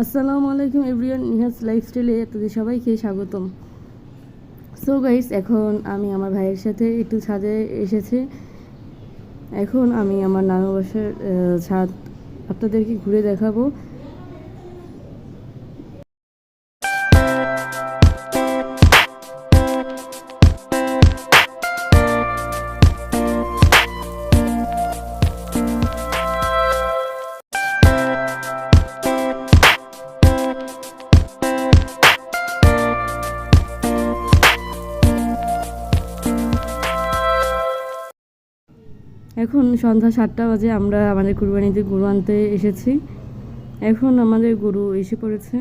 আসসালামু আলাইকুম এভরিওয়ান, নিহাজ লাইফস্টাইলে আপনাদের সবাইকে স্বাগতম। সো গাইস এখন আমি আমার ভাইয়ের সাথে একটু ছাদে এসেছি। এখন আমি আমার নানু বাসার ছাদ আপনাদেরকে ঘুরে দেখাবো। এখন সন্ধ্যা সাতটা বাজে, আমরা আমাদের কুরবানিতে গরু আনতে এসেছি। এখন আমাদের গরু এসে পড়েছে।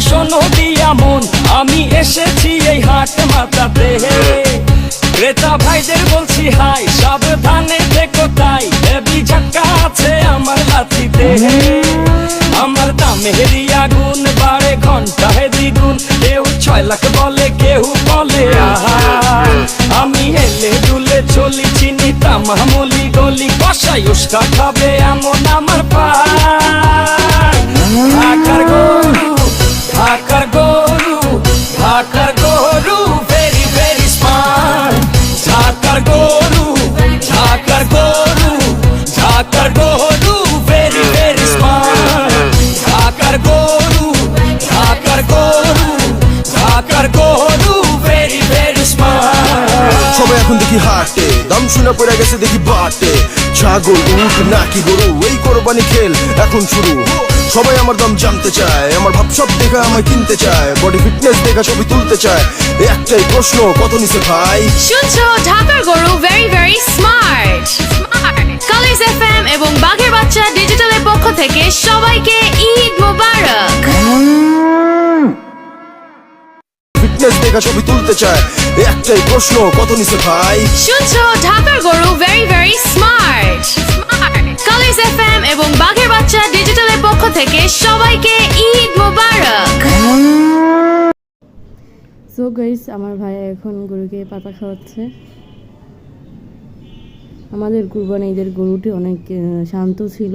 সবাই শোনো দিয়া মন, আমি এসেছি এই হাট মাতাতে ক্রেতা ভাইদের বলছি, হাই, সাবধানে দেখো তাই হেবি ঝাক্কা আছে আমার লাঠিতে আমার দামে আগুন বাড়ে ঘন্টায় দ্বিগুণ কেউ ছয় লাখ বলে, কেউ বলে আহা আমি হেলে দুলে চলি, চিনি তামামলি গলি, কষাই উস্কা খাবে এমন আমার পা ঢাকার গরু ঢাকার গরু ঢাকার গরু ভেরি ভেরি স্মার্ট ঢাকার গরু ঢাকার গরু ঢাকার গরু ভেরি ভেরি স্মার্ট ঢাকার গরু ঢাকার গরু ঢাকার গরু ভেরি ভেরি স্মার্ট সবাই এখন দেখি হাটে, দাম শুনে পড়ে গেছে দেখি বাটে। ছাগল উঠ নাকি গরু, এই কোরবানি খেল এখন শুরু। সবাই আমার দাম জানতে চায় আমার ভাব সব দেখা আমায় কিনতে চায় বডি ফিটনেস দেখা ছবি তুলতে চায়। এই একটাই প্রশ্ন কত নিছে ভাই? শুনছো ঢাকার গরু ভেরি ভেরি স্মার্ট কালিজ এফএম এবং বাঘের বাচ্চা ডিজিটালের পক্ষ থেকে সবাইকে ঈদ মোবারক। ফিটনেস দেখা ছবি তুলতে চায় এই একটাই প্রশ্ন কত নিছে ভাই? শুনছো সবাইকে ঈদ মোবারক। সো গাইস আমার ভাই এখন গরুকে পাতা খাওয়াচ্ছে। আমাদের কুরবানি ঈদের গরুটি অনেক শান্ত ছিল।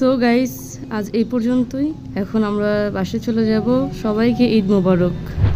সো গাইস আজ এই পর্যন্তই। এখন আমরা বাসে চলে যাব। সবাইকে ঈদ মোবারক।